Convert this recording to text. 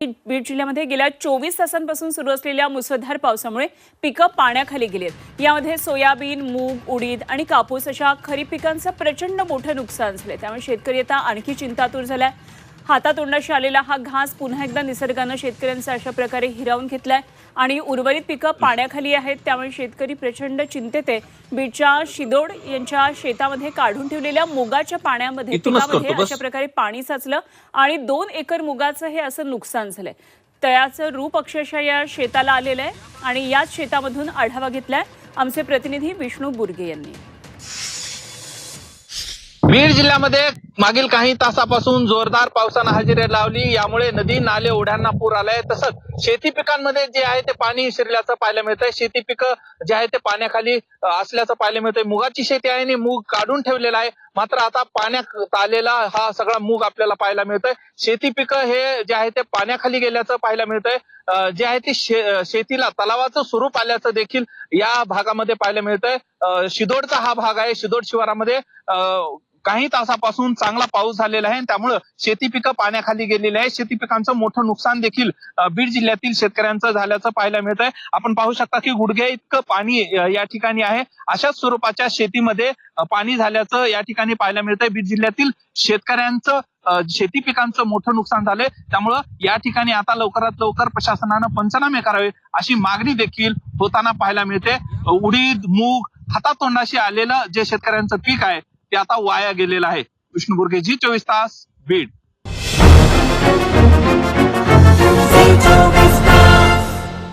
बीड जिल्ह्यामध्ये गेल्या चोवीस तासांपासून सुरू असलेल्या मुसळधार पावसामुळे पिकं पाण्याखाली गेली आहेत यामध्ये सोयाबीन मूग उडीद आणि कापूस अशा खरीप पिकांचं प्रचंड मोठं नुकसान झालं त्यामुळे शेतकरी आता आणखी चिंतातूर झालाय. हातातोंडाशी आलेला हा घास पुन्हा एकदा निसर्गानं शेतकऱ्यांचा अशा प्रकारे हिरावून घेतलाय. आणि उर्वरित पिकं पाण्याखाली आहेत त्यामुळे शेतकरी प्रचंड चिंतेत आहे. बीडच्या शिदोड यांच्या शेतामध्ये काढून ठेवलेल्या मुगाच्या पाण्यामध्ये पिकामध्ये. अशा प्रकारे पाणी साचलं आणि दोन एकर मुगाचं हे असं नुकसान झालंय. तळ्याचं रूप अक्षरशः या शेताला आलेलं आहे आणि याच शेतामधून आढावा घेतलाय आमचे प्रतिनिधी विष्णू बुर्गे यांनी. बीड जिल्ह्यामध्ये मागील काही तासापासून जोरदार पावसानं हजेरी लावली. यामुळे नदी नाले ओढ्यांना पूर आलाय. तसंच शेती पिकांमध्ये जे आहे ते पाणी शिरल्याचं पाहायला मिळतंय. शेती पिकं जे आहे ते पाण्याखाली असल्याचं पाहायला मिळतंय. मुगाची शेती आहे आणि मूग काढून ठेवलेला आहे. मात्र आता पाण्यात आलेला हा सगळा मूग आपल्याला पाहायला मिळतोय. शेती पिकं हे जे आहे ते पाण्याखाली गेल्याचं पाहायला मिळतंय. जे आहे ते शे- शेतीला तलावाचं स्वरूप आल्याचं देखील या भागामध्ये पाहायला मिळतंय. शिदोडचा हा भाग आहे. शिदोड शिवारामध्ये काही तासापासून चांगला पाऊस झालेला आहे. त्यामुळं शेती पिकं पाण्याखाली गेलेली आहे शेती पिकांचं मोठं नुकसान देखील बीड जिल्ह्यातील शेतकऱ्यांचं झाल्याचं पाहायला मिळत आहे आपण पाहू शकता की गुडघ्या इतकं पाणी या ठिकाणी आहे. अशाच स्वरूपाच्या शेतीमध्ये पाणी झाल्याचं या ठिकाणी पाहायला मिळत आहे बीड जिल्ह्यातील शेतकऱ्यांचं शेती पिकांचं मोठं नुकसान झालंय. त्यामुळं या ठिकाणी आता लवकरात लवकर प्रशासनानं पंचनामे करावे अशी मागणी देखील होताना पाहायला मिळते. उडीद मूग हातातोंडाशी आलेलं जे शेतकऱ्यांचं पीक आहे ते आता वाया गेलेलं आहे. विष्णू बुर्गे जी चोवीस तास बीड.